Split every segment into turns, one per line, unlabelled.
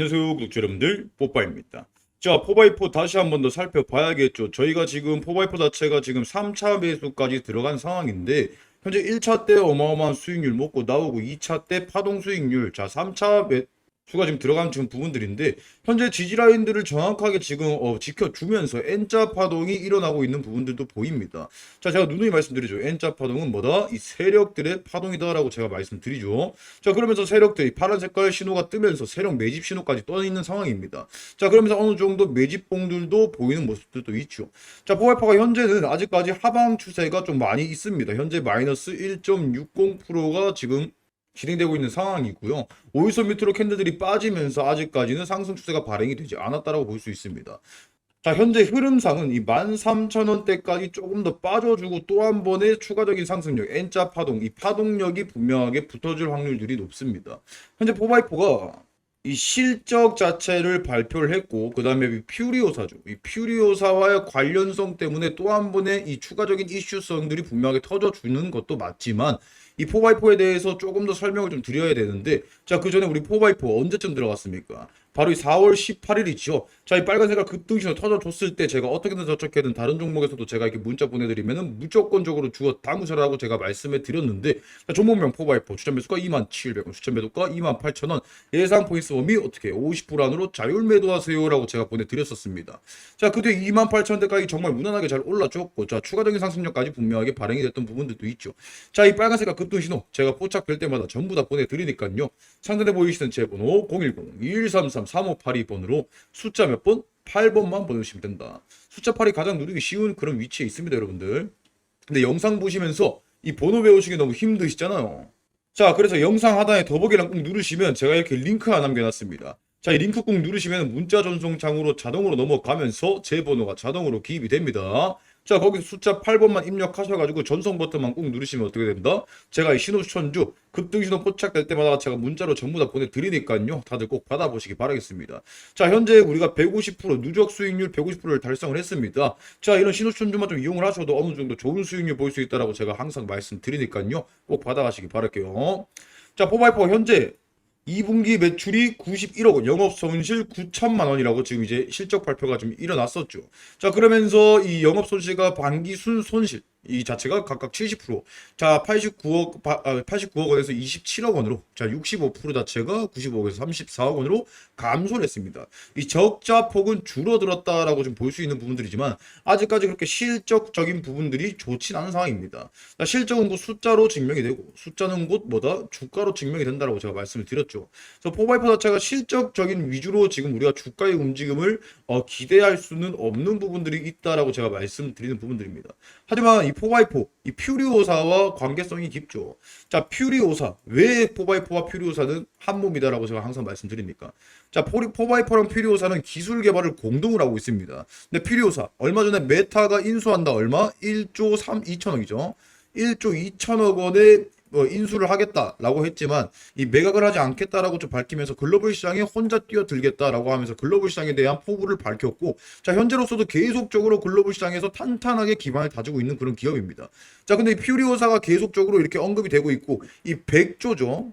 안녕하세요 구독자 여러분들. 뽀빠입니다. 자 4x4 다시 한 번 더 살펴봐야겠죠. 저희가 지금 4x4 자체가 지금 3차 매수까지 들어간 상황인데 현재 1차 때 어마어마한 수익률 먹고 나오고 2차 때 파동 수익률 자 3차 매 수가 지금 들어간 지금 부분들인데 현재 지지라인들을 정확하게 지금 어, 지켜주면서 N자 파동이 일어나고 있는 부분들도 보입니다 자 제가 누누이 말씀드리죠 N자 파동은 뭐다 이 세력들의 파동이다라고 제가 말씀드리죠 자 그러면서 세력들이 파란 색깔 신호가 뜨면서 세력 매집 신호까지 떠 있는 상황입니다. 자 그러면서 어느 정도 매집봉들도 보이는 모습들도 있죠. 자 포괄파가 현재는 아직까지 하방 추세가 좀 많이 있습니다. 현재 마이너스 1.60%가 지금 진행되고 있는 상황이고요. 5일선 밑으로 캔들들이 빠지면서 아직까지는 상승 추세가 발행이 되지 않았다라고 볼 수 있습니다. 자, 현재 흐름상은 이 13,000원대까지 조금 더 빠져주고 또 한 번의 추가적인 상승력, N자 파동, 이 파동력이 분명하게 붙어줄 확률들이 높습니다. 현재 포바이포가 이 실적 자체를 발표를 했고, 그 다음에 이 퓨리오사죠. 이 퓨리오사와의 관련성 때문에 또 한 번의 이 추가적인 이슈성들이 분명하게 터져주는 것도 맞지만, 이 4x4에 대해서 조금 더 설명을 좀 드려야 되는데, 자, 그 전에 우리 4x4 언제쯤 들어갔습니까? 바로 이 4월 18일이죠. 자, 이 빨간 색깔 급등신호 터져줬을 때 제가 어떻게든 저렇게든 다른 종목에서도 제가 이렇게 문자 보내드리면은 무조건적으로 주어 담으셔라고 제가 말씀해 드렸는데, 자, 종목명 4x4 추천 매수가 27,000원, 추천 매도가 28,000원, 예상 포인트 웜이 어떻게 50% 안으로 자율 매도하세요라고 제가 보내드렸었습니다. 자, 그때 28,000원대까지 정말 무난하게 잘 올라줬고, 자, 추가적인 상승력까지 분명하게 발행이 됐던 부분들도 있죠. 자, 이 빨간 색깔 급등신호 제가 포착될 때마다 전부 다 보내드리니까요. 상단에 보이시는 제 번호 010-2133-3582번으로 숫자 몇 번? 8번만 보내주시면 된다. 숫자 8이 가장 누르기 쉬운 그런 위치에 있습니다, 여러분들. 근데 영상 보시면서 이 번호 배우시기 너무 힘드시잖아요. 자, 그래서 영상 하단에 더보기랑 꼭 누르시면 제가 이렇게 링크 하나 남겨놨습니다. 자, 이 링크 꼭 누르시면 문자 전송 창으로 자동으로 넘어가면서 제 번호가 자동으로 기입이 됩니다. 자, 거기서 숫자 8번만 입력하셔가지고 전송 버튼만 꼭 누르시면 어떻게 된다? 제가 이 신호 추천주 급등신호 포착될 때마다 제가 문자로 전부 다 보내드리니까요. 다들 꼭 받아보시기 바라겠습니다. 자, 현재 우리가 150% 누적 수익률 150%를 달성을 했습니다. 자, 이런 신호 추천주만 좀 이용을 하셔도 어느 정도 좋은 수익률 볼 수 있다라고 제가 항상 말씀드리니까요. 꼭 받아가시기 바랄게요. 자, 포바이퍼 현재 2분기 매출이 91억 원, 영업 손실 9천만 원이라고 지금 이제 실적 발표가 좀 일어났었죠. 자, 그러면서 이 영업 손실과 반기 순 손실 이 자체가 각각 70%, 자 89억 89억 원에서 27억 원으로, 자 65% 자체가 95억에서 34억 원으로 감소를 했습니다. 이 적자 폭은 줄어들었다라고 좀 볼 수 있는 부분들이지만 아직까지 그렇게 실적적인 부분들이 좋진 않은 상황입니다. 자, 실적은 곧 숫자로 증명이 되고 숫자는 곧 뭐다 주가로 증명이 된다라고 제가 말씀을 드렸죠. 그래서 포바이퍼 자체가 실적적인 위주로 지금 우리가 주가의 움직임을 어, 기대할 수는 없는 부분들이 있다라고 제가 말씀드리는 부분들입니다. 하지만 이 포바이포, 이 퓨리오사와 관계성이 깊죠. 자, 퓨리오사. 왜 포바이포와 퓨리오사는 한 몸이다라고 제가 항상 말씀드립니까? 자, 포리, 포바이포랑 퓨리오사는 기술 개발을 공동으로 하고 있습니다. 근데 퓨리오사, 얼마 전에 메타가 인수한다 얼마? 1조 3, 2천억이죠. 1조 2천억 원의 뭐 인수를 하겠다라고 했지만 이 매각을 하지 않겠다라고 좀 밝히면서 글로벌 시장에 혼자 뛰어들겠다라고 하면서 글로벌 시장에 대한 포부를 밝혔고 자 현재로서도 계속적으로 글로벌 시장에서 탄탄하게 기반을 다지고 있는 그런 기업입니다. 자 근데 이 퓨리오사가 계속적으로 이렇게 언급이 되고 있고 이 100조죠.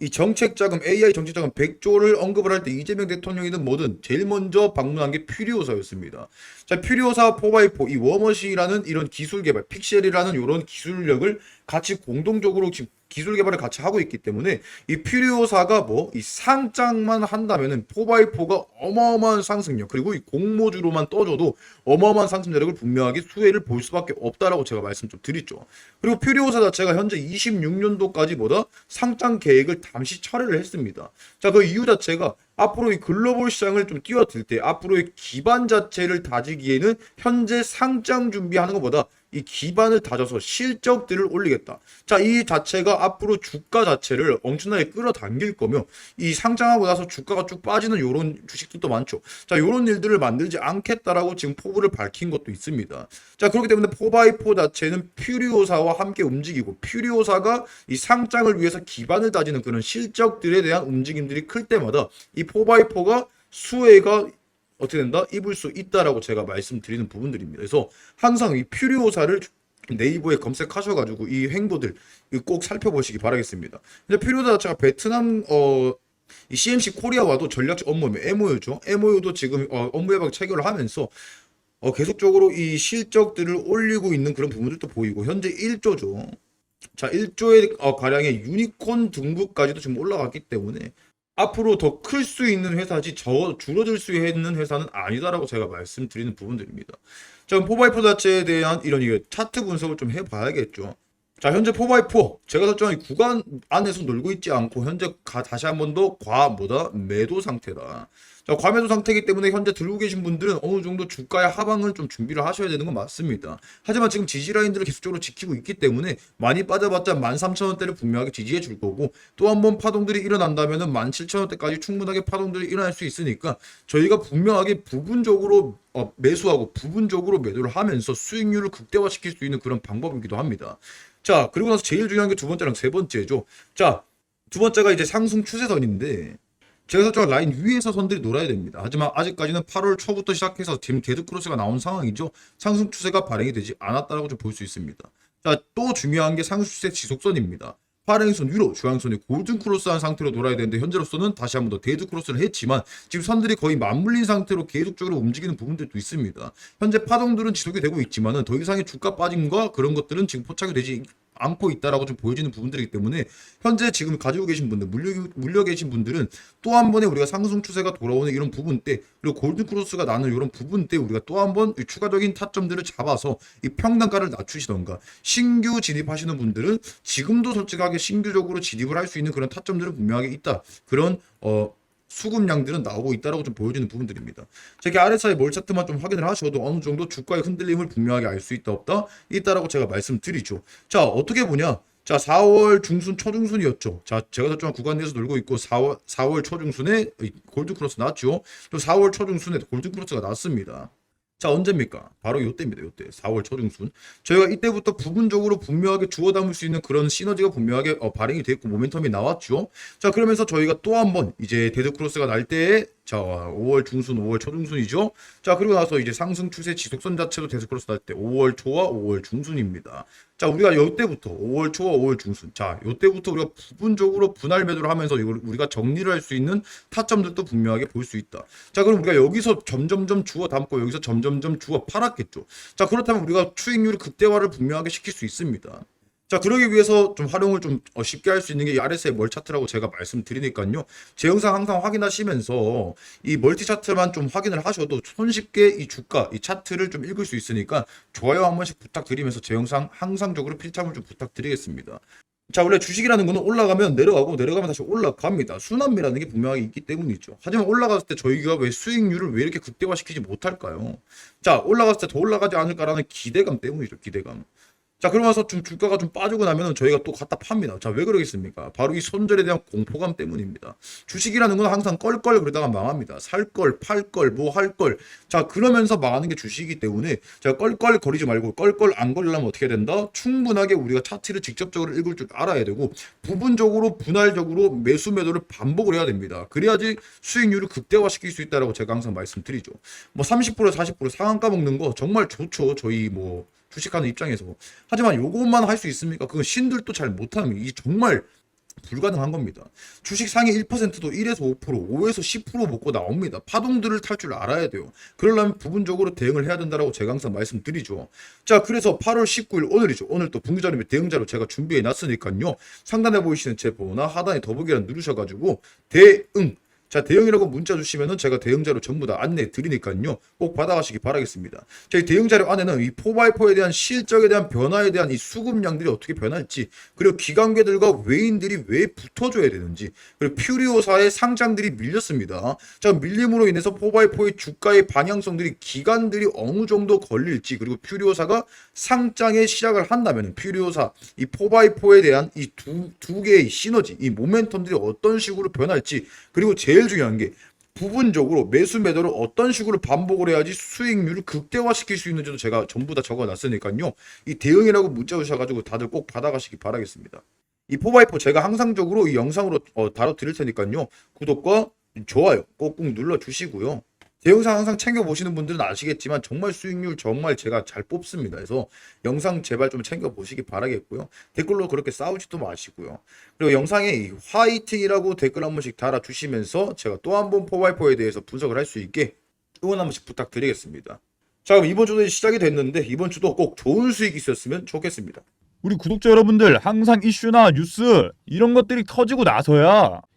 이 정책 자금 AI 정책 자금 100조를 언급을 할 때 이재명 대통령이든 뭐든 제일 먼저 방문한 게 퓨리오사였습니다. 자, 퓨리오사 4x4 이 워머시라는 이런 기술 개발, 픽셀이라는 이런 기술력을 같이 공동적으로 지금 기술 개발을 같이 하고 있기 때문에 이 퓨리오사가 뭐 이 상장만 한다면은 4x4가 어마어마한 상승력 그리고 이 공모주로만 떠줘도 어마어마한 상승력을 분명하게 수혜를 볼 수밖에 없다라고 제가 말씀 좀 드리죠. 그리고 퓨리오사 자체가 현재 26년도까지 뭐다 상장 계획을 잠시 철회를 했습니다. 자, 그 이유 자체가 앞으로 이 글로벌 시장을 좀 뛰어들 때 앞으로의 기반 자체를 다지기에는 현재 상장 준비하는 것보다 이 기반을 다져서 실적들을 올리겠다. 자, 이 자체가 앞으로 주가 자체를 엄청나게 끌어당길 거며 이 상장하고 나서 주가가 쭉 빠지는 요런 주식들도 많죠. 자, 요런 일들을 만들지 않겠다라고 지금 포부를 밝힌 것도 있습니다. 자, 그렇기 때문에 포바이포 자체는 퓨리오사와 함께 움직이고 퓨리오사가 이 상장을 위해서 기반을 다지는 그런 실적들에 대한 움직임들이 클 때마다 이 포바이포가 수혜가 어떻게 된다? 입을 수 있다라고 제가 말씀드리는 부분들입니다. 그래서 항상 이 퓨리오사를 네이버에 검색하셔가지고 이 행보들 꼭 살펴보시기 바라겠습니다. 근데 퓨리오사 자체가 베트남 어 이 CMC 코리아와도 전략적 업무 MOU죠. MOU도 지금 어, 업무 협약 체결을 하면서 어, 계속적으로 이 실적들을 올리고 있는 그런 부분들도 보이고 현재 1조죠. 자, 1조의 어, 가량의 유니콘 등급까지도 지금 올라갔기 때문에 앞으로 더 클 수 있는 회사지 저 줄어들 수 있는 회사는 아니다라고 제가 말씀드리는 부분들입니다. 자, 포바이포 자체에 대한 이런 이게 차트 분석을 좀 해봐야겠죠. 자, 현재 포바이포 제가 설정한 이 구간 안에서 놀고 있지 않고 현재 가, 다시 한 번 더 과 뭐다 매도 상태다. 자, 과매도 상태이기 때문에 현재 들고 계신 분들은 어느 정도 주가의 하방을 좀 준비를 하셔야 되는 건 맞습니다. 하지만 지금 지지 라인들을 계속적으로 지키고 있기 때문에 많이 빠져봤자 13,000원대를 분명하게 지지해 줄 거고 또 한 번 파동들이 일어난다면은 17,000원대까지 충분하게 파동들이 일어날 수 있으니까 저희가 분명하게 부분적으로 어, 매수하고 부분적으로 매도를 하면서 수익률을 극대화시킬 수 있는 그런 방법이기도 합니다. 자, 그리고 나서 제일 중요한 게 두 번째랑 세 번째죠. 자, 두 번째가 이제 상승 추세선인데 제가 설정한 라인 위에서 선들이 놀아야 됩니다. 하지만 아직까지는 8월 초부터 시작해서 지금 데드 크로스가 나온 상황이죠. 상승 추세가 발행이 되지 않았다라고 좀 볼 수 있습니다. 자, 또 중요한 게 상승 추세 지속선입니다. 파랭선 위로 중앙선이 골든 크로스한 상태로 돌아야 되는데 현재로서는 다시 한번 더 데드 크로스를 했지만 지금 선들이 거의 맞물린 상태로 계속적으로 움직이는 부분들도 있습니다. 현재 파동들은 지속이 되고 있지만은 더 이상의 주가 빠짐과 그런 것들은 지금 포착이 되지 않고 있다라고 좀 보여지는 부분들이기 때문에 현재 지금 가지고 계신 분들 물려, 물려 계신 분들은 또 한 번에 우리가 상승 추세가 돌아오는 이런 부분 때 그리고 골든 크로스가 나는 이런 부분 때 우리가 또 한 번 추가적인 타점들을 잡아서 이 평단가를 낮추시던가 신규 진입하시는 분들은 지금도 솔직하게 신규적으로 진입을 할 수 있는 그런 타점들은 분명하게 있다. 그런 어 수급량들은 나오고 있다라고 좀 보여지는 부분들입니다. 제가 RSI 몰 차트만 좀 확인을 하셔도 어느 정도 주가의 흔들림을 분명하게 알 수 있다 없다 있다라고 제가 말씀드리죠. 자 어떻게 보냐? 자 4월 중순 초중순이었죠. 자 제가 설정한 구간 내에서 놀고 있고 4월 4월 초중순에 골드 크로스 나왔죠. 또 4월 초중순에 골드 크로스가 나왔습니다. 자 언제입니까? 바로 이때입니다. 이때 4월 초중순. 저희가 이때부터 부분적으로 분명하게 주워 담을 수 있는 그런 시너지가 분명하게 어, 발행이 됐고 모멘텀이 나왔죠. 자 그러면서 저희가 또 한번 이제 데드 크로스가 날 때에 자 5월 중순, 5월 초중순이죠. 자 그리고 나서 이제 상승 추세 지속선 자체도 데드 크로스 날때 5월 초와 5월 중순입니다. 자 우리가 이때부터 5월 초와 5월 중순. 자 이때부터 우리가 부분적으로 분할 매도를 하면서 이걸 우리가 정리를 할 수 있는 타점들도 분명하게 볼 수 있다. 자 그럼 우리가 여기서 점점점 주워 담고 여기서 점점점 주워 팔았겠죠. 자 그렇다면 우리가 수익률 극대화를 분명하게 시킬 수 있습니다. 자 그러기 위해서 좀 활용을 좀 어, 쉽게 할 수 있는 게 이 RSI 멀 차트라고 제가 말씀드리니까요. 제 영상 항상 확인하시면서 이 멀티 차트만 좀 확인을 하셔도 손쉽게 이 주가 이 차트를 좀 읽을 수 있으니까 좋아요 한 번씩 부탁드리면서 제 영상 항상적으로 필참을 좀 부탁드리겠습니다. 자 원래 주식이라는 거는 올라가면 내려가고 내려가면 다시 올라갑니다. 순환매라는 게 분명하게 있기 때문이죠. 하지만 올라갔을 때 저희가 왜 수익률을 왜 이렇게 극대화시키지 못할까요? 자 올라갔을 때 더 올라가지 않을까라는 기대감 때문이죠. 기대감. 자 그러면서 좀 주가가 좀 빠지고 나면은 저희가 또 갖다 팝니다. 자 왜 그러겠습니까? 바로 이 손절에 대한 공포감 때문입니다. 주식이라는 건 항상 껄껄 그러다가 망합니다. 살 걸, 팔 걸, 뭐 할 걸. 자 그러면서 망하는 게 주식이기 때문에 자 껄껄 거리지 말고 껄껄 안 걸리려면 어떻게 된다? 충분하게 우리가 차트를 직접적으로 읽을 줄 알아야 되고 부분적으로 분할적으로 매수 매도를 반복을 해야 됩니다. 그래야지 수익률을 극대화시킬 수 있다라고 제가 항상 말씀드리죠. 뭐 30% 40% 상한가 먹는 거 정말 좋죠. 저희 뭐 주식하는 입장에서 하지만 요것만 할 수 있습니까? 그건 신들도 잘 못하면 이 정말 불가능한 겁니다. 주식 상위 1%도 1에서 5%, 5에서 10% 먹고 나옵니다. 파동들을 탈 줄 알아야 돼요. 그러려면 부분적으로 대응을 해야 된다라고 제가 항상 말씀드리죠. 자, 그래서 8월 19일 오늘이죠. 오늘 또 분기자료 대응자료 제가 준비해 놨으니까요. 상단에 보이시는 제 번호나 하단에 더보기란 누르셔가지고 대응 자, 대응이라고 문자 주시면은 제가 대응자료 전부 다 안내 드리니까요. 꼭 받아가시기 바라겠습니다. 저희 대응자료 안에는 이 4x4에 대한 실적에 대한 변화에 대한 이 수급량들이 어떻게 변할지, 그리고 기관계들과 외인들이 왜 붙어줘야 되는지, 그리고 퓨리오사의 상장들이 밀렸습니다. 자, 밀림으로 인해서 4x4의 주가의 방향성들이 기관들이 어느 정도 걸릴지, 그리고 퓨리오사가 상장에 시작을 한다면 퓨리오사, 이 4x4에 대한 이 두 두 개의 시너지, 이 모멘텀들이 어떤 식으로 변할지, 그리고 제일 중요한 게 부분적으로 매수 매도를 어떤 식으로 반복을 해야지 수익률을 극대화시킬 수 있는지도 제가 전부 다 적어놨으니까요. 이 대응이라고 문자 주셔가지고 다들 꼭 받아가시기 바라겠습니다. 이 포바이포 제가 항상적으로 이 영상으로 어, 다뤄드릴 테니까요. 구독과 좋아요 꼭꼭 눌러주시고요. 제 영상 항상 챙겨보시는 분들은 아시겠지만 정말 수익률 정말 제가 잘 뽑습니다. 그래서 영상 제발 좀 챙겨보시기 바라겠고요. 댓글로 그렇게 싸우지도 마시고요. 그리고 영상에 이 화이팅이라고 댓글 한 번씩 달아주시면서 제가 또 한 번 포바이포에 대해서 분석을 할 수 있게 응원 한 번씩 부탁드리겠습니다. 자 그럼 이번 주도 시작이 됐는데 이번 주도 꼭 좋은 수익이 있었으면 좋겠습니다.
우리 구독자 여러분들 항상 이슈나 뉴스 이런 것들이 터지고 나서야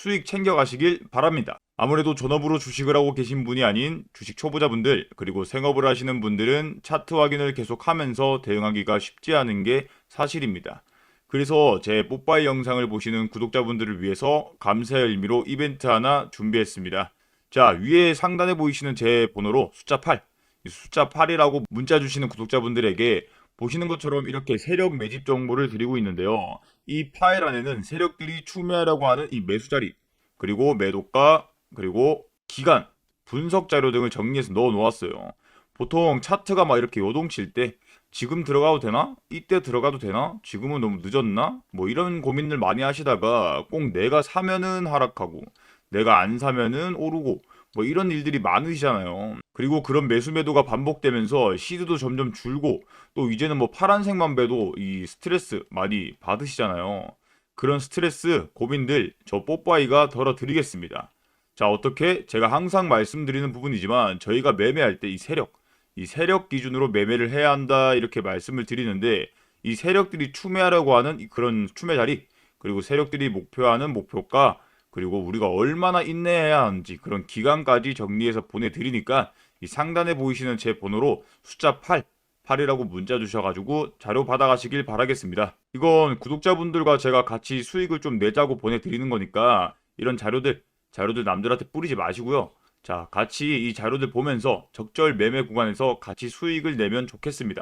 수익 챙겨가시길 바랍니다. 아무래도 전업으로 주식을 하고 계신 분이 아닌 주식 초보자분들 그리고 생업을 하시는 분들은 차트 확인을 계속하면서 대응하기가 쉽지 않은 게 사실입니다. 그래서 제 뽀빠이 영상을 보시는 구독자분들을 위해서 감사의 의미로 이벤트 하나 준비했습니다. 자 위에 상단에 보이시는 제 번호로 숫자 8, 이 숫자 8이라고 문자 주시는 구독자분들에게 보시는 것처럼 이렇게 세력 매집 정보를 드리고 있는데요. 이 파일 안에는 세력들이 추매하려고 하는 이 매수 자리, 그리고 매도가, 그리고 기간, 분석 자료 등을 정리해서 넣어 놓았어요. 보통 차트가 막 이렇게 요동칠 때 지금 들어가도 되나? 이때 들어가도 되나? 지금은 너무 늦었나? 뭐 이런 고민을 많이 하시다가 꼭 내가 사면은 하락하고 내가 안 사면은 오르고 뭐 이런 일들이 많으시잖아요. 그리고 그런 매수 매도가 반복되면서 시드도 점점 줄고 또 이제는 뭐 파란색만 배도 이 스트레스 많이 받으시잖아요. 그런 스트레스, 고민들 저 뽀빠이가 덜어드리겠습니다. 자, 어떻게? 제가 항상 말씀드리는 부분이지만 저희가 매매할 때 이 세력, 이 세력 기준으로 매매를 해야 한다 이렇게 말씀을 드리는데 이 세력들이 추매하려고 하는 이 그런 추매 자리 그리고 세력들이 목표하는 목표가 그리고 우리가 얼마나 인내해야 하는지 그런 기간까지 정리해서 보내드리니까 이 상단에 보이시는 제 번호로 숫자 8, 8이라고 문자 주셔가지고 자료 받아가시길 바라겠습니다. 이건 구독자분들과 제가 같이 수익을 좀 내자고 보내드리는 거니까 이런 자료들, 자료들 남들한테 뿌리지 마시고요. 자, 같이 이 자료들 보면서 적절 매매 구간에서 같이 수익을 내면 좋겠습니다.